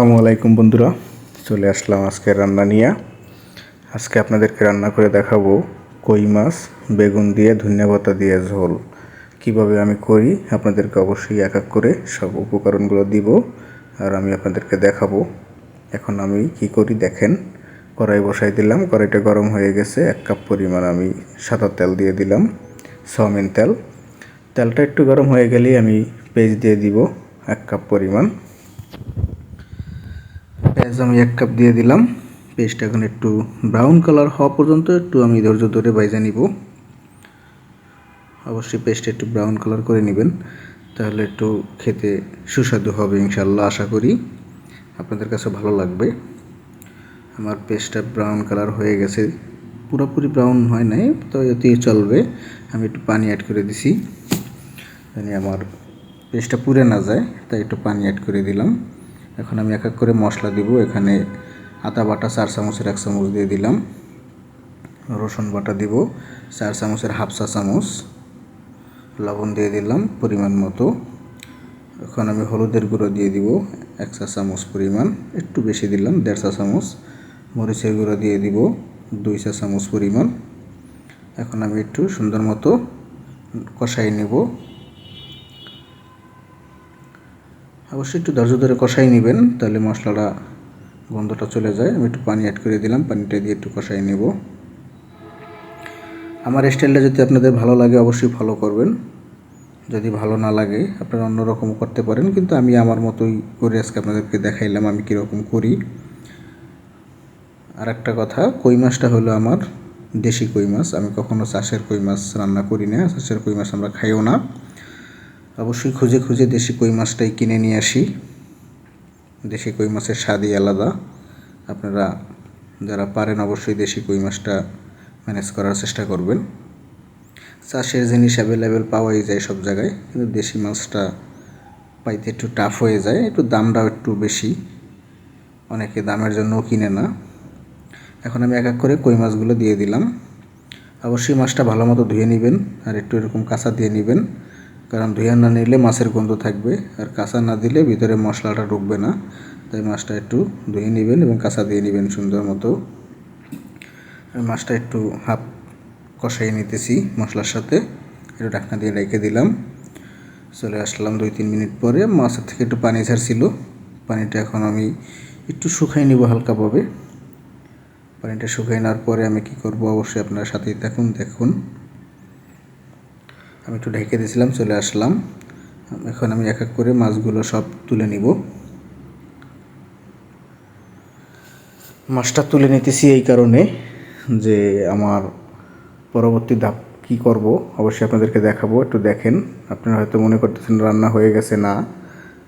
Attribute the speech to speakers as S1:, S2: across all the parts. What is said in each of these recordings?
S1: আসসালামু আলাইকুম বন্ধুরা, চলে আসলাম আজকে রান্না নিয়ে। আজকে আপনাদেরকে রান্না করে দেখাবো কই মাছ, বেগুন দিয়ে ধন্যবাতা দিয়ে ঝোল। কীভাবে আমি করি, আপনাদেরকে অবশ্যই এক এক করে সব উপকরণগুলো দিব, আর আমি আপনাদেরকে দেখাবো। এখন আমি কি করি দেখেন, কড়াই বসাই দিলাম, কড়াইটা গরম হয়ে গেছে, এক কাপ পরিমাণ আমি সাদা তেল দিয়ে দিলাম, সয়াবিন তেল। তেলটা একটু গরম হয়ে গেলেই আমি পেঁয়াজ দিয়ে দিব, এক কাপ পরিমাণ। পেঁয়াজ আমি এক কাপ দিয়ে দিলাম। পেস্টটা এখন একটু ব্রাউন কালার হওয়া পর্যন্ত একটু আমি ধৈর্য ধরে বাইজা নিব। অবশ্যই পেস্টটা একটু ব্রাউন কালার করে নেবেন। তাহলে একটু খেতে সুস্বাদু হবে ইনশাল্লাহ আশা করি। আপনাদের কাছে ভালো লাগবে। আমার পেস্টটা ব্রাউন কালার হয়ে গেছে। পুরোপুরি ব্রাউন হয় নাই, তো এতেই চলবে। আমি একটু পানি অ্যাড করে দিছি। জানি আমার পেস্টটা পুড়ে না যায়, তাই একটু পানি অ্যাড করে দিলাম। এখন আমি এক এক করে মশলা দিব। এখানে আদা বাটা, চার চামচের এক চামচ দিয়ে দিলাম। রসুন বাটা দিব, চার চামচের হাফ চা চামচ। লবণ দিয়ে দিলাম পরিমাণ মতো। এখন আমি হলুদের গুঁড়ো দিয়ে দিব, এক চা চামচ পরিমাণ। একটু বেশি দিলাম, দেড় চা চামচ। মরিচের গুঁড়ো দিয়ে দিব, দুই চা চামচ পরিমাণ। এখন আমি একটু সুন্দর মতো কষাই নেব। অবশ্যই একটু ধৈর্য ধরে কষাই নেবেন, তাহলে মশলাটা, গন্ধটা চলে যায়। আমি একটু পানি অ্যাড করে দিলাম, পানিটা দিয়ে একটু কষাই নেব। আমার স্টাইলটা যদি আপনাদের ভালো লাগে, অবশ্যই ফলো করবেন। যদি ভালো না লাগে, আপনারা অন্যরকম করতে পারেন, কিন্তু আমি আমার মতোই করে আজকে আপনাদেরকে দেখাইলাম আমি কীরকম করি। আর একটা কথা, কই মাছটা হলো আমার দেশি কই মাছ। আমি কখনো চাষের কই মাছ রান্না করি না, চাষের কই মাছ আমরা খাইও না। অবশ্যই খুঁজে খুঁজে দেশি কই মাছটাই কিনে নিয়ে আসি। দেশি কই মাছের স্বাদই আলাদা। আপনারা যারা পারেন অবশ্যই দেশি কই মাছটা ম্যানেজ করার চেষ্টা করবেন। চাষের জিনিস অ্যাভেলেবেল পাওয়াই যায় সব জায়গায়, কিন্তু দেশি মাছটা পাইতে একটু টাফ হয়ে যায়, একটু দামটাও একটু বেশি। অনেকে দামের জন্যও কিনে না। এখন আমি এক এক করে কই মাছগুলো দিয়ে দিলাম। অবশ্যই মাছটা ভালো মতো ধুয়ে নেবেন আর একটু এরকম কাঁচা দিয়ে নেবেন। কারণ ধুয়ে না নিলে মাছের গন্ধ থাকবে, আর কাঁচা না দিলে ভিতরে মশলাটা ঢুকবে না। তাই মাছটা একটু ধুয়ে নেবেন এবং কাঁচা দিয়ে নেবেন সুন্দর মতো। মাছটা একটু হাফ কষাই নিতেছি মশলার সাথে। একটু ঢাকনা দিয়ে রেখে দিলাম। চলে আসলাম দুই তিন মিনিট পরে। মাছের থেকে একটু পানি ছাড়ছিল পানিটা এখন আমি একটু শুকাই নিব হালকাভাবে। পানিটা শুকাই নেওয়ার পরে আমি কি করব? অবশ্যই আপনার সাথেই থাকুন, দেখুন। আমি একটু ঢেকে দিয়েছিলাম, চলে আসলাম। এখন আমি এক এক করে মাছগুলো সব তুলে নিব। মাছটা তুলে নিতেছি এই কারণে যে আমার পরবর্তী ধাপ কি করব, অবশ্যই আপনাদেরকে দেখাবো, একটু দেখেন। আপনারা হয়তো মনে করতেছেন রান্না হয়ে গেছে না,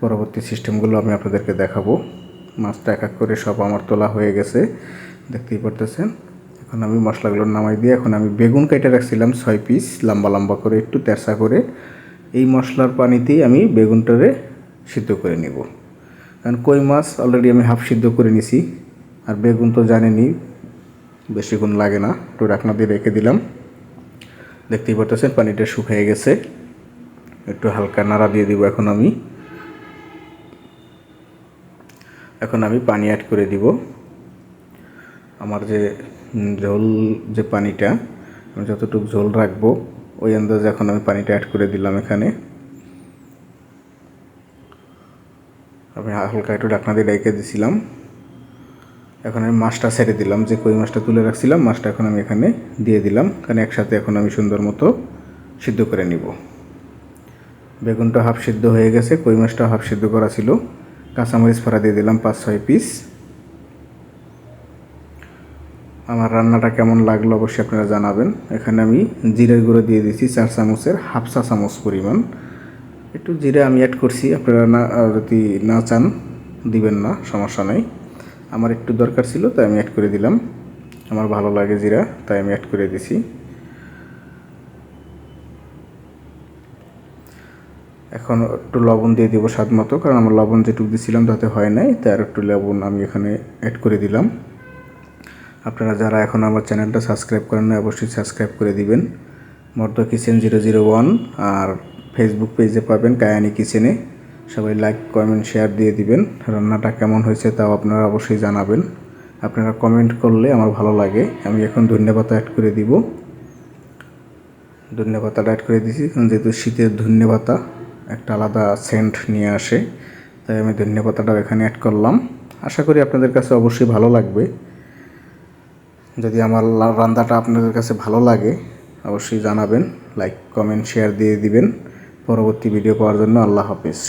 S1: পরবর্তী সিস্টেমগুলো আমি আপনাদেরকে দেখাবো। মাছটা এক এক করে সব আমার তোলা হয়ে গেছে, দেখতেই পারতেছেন। এখন আমি মশলাগুলো নামাই দিয়ে এখন আমি বেগুন কেটে রাখছিলাম ছয় পিস, লম্বা লম্বা করে, একটু তেরসা করে। এই মশলার পানিতেই আমি বেগুনটারে সিদ্ধ করে নিব। কারণ কই মাছ অলরেডি আমি হাফ সিদ্ধ করে নিছি। আর বেগুন তো জানেনি বেশিক্ষণ লাগে না। একটু রাখনা দিয়ে রেখে দিলাম। দেখতেই পারতেছেন পানিটা শুকিয়ে গেছে। একটু হালকা নাড়া দিয়ে দিব এখন আমি। এখন আমি পানি অ্যাড করে দিব। আমার যে ঝোল যে পানিটা, আমি যতটুকু ঝোল রাখব, ওই আন্দাজে এখন আমি পানিটা অ্যাড করে দিলাম এখানে। আমি হালকা একটু ঢাকনা দিয়ে রেখে দিছিলাম। এখন আমি মাছটা ছেড়ে দিলাম, যে কই মাছটা তুলে রাখছিলাম, মাছটা এখন আমি এখানে দিয়ে দিলাম। কারণ একসাথে এখন আমি সুন্দর মতো সিদ্ধ করে নিব। বেগুনটা হাফ সিদ্ধ হয়ে গেছে, কই মাছটা হাফ সিদ্ধ করা ছিল, কাঁচামরিচ ফাড়া দিয়ে দিলাম পাঁচ ছয় পিস আমার রান্নাটা কেমন লাগল অবশ্যই আপনারা জানাবেন। এখানে আমি জিরের গুঁড়ো দিয়ে দিয়েছি, চার চামচের হাফ চা চামচ পরিমাণ। একটু জিরে আমি অ্যাড করছি, আপনারা না যদি না চান, দিবেন না, সমস্যা নাই। আমার একটু দরকার ছিল, তাই আমি অ্যাড করে দিলাম। আমার ভালো লাগে জিরা, তাই আমি অ্যাড করে দিছি। এখন একটু লবণ দিয়ে দেবো স্বাদ মতো, কারণ আমার লবণ যেটুকু দিয়েছিলাম তাতে হয় নাই তাই আর একটু লবণ আমি এখানে অ্যাড করে দিলাম। আপনারা যারা এখন আমার চ্যানেলটা সাবস্ক্রাইব করেন না অবশ্যই সাবস্ক্রাইব করে দিবেন। Mard kitchen zero zero one আর ফেসবুক পেজে পাবেন কায়ানি কিচেনে। সবাই লাইক, কমেন্ট শেয়ার দিয়ে দিবেন। রান্নাটা কেমন হয়েছে তাও আপনারা অবশ্যই জানাবেন। আপনারা কমেন্ট করলে আমার ভালো লাগে। আমি এখন ধন্যবাদ অ্যাড করে দিব। ধন্যবাদ অ্যাড করে দিয়েছি কারণ যেহেতু শীতের ধন্যবাদ একটা আলাদা সেন্ট নিয়ে আসে, তাই আমি ধন্যবাদটাও এখানে অ্যাড করলাম। আশা করি আপনাদের কাছে অবশ্যই ভালো লাগবে। যদি আমার রান্নাটা আপনাদের কাছে ভালো লাগে, অবশ্যই জানাবেন লাইক কমেন্ট শেয়ার দিয়ে দিবেন। পরবর্তী ভিডিও পাওয়ার জন্য আল্লাহ হাফিজ।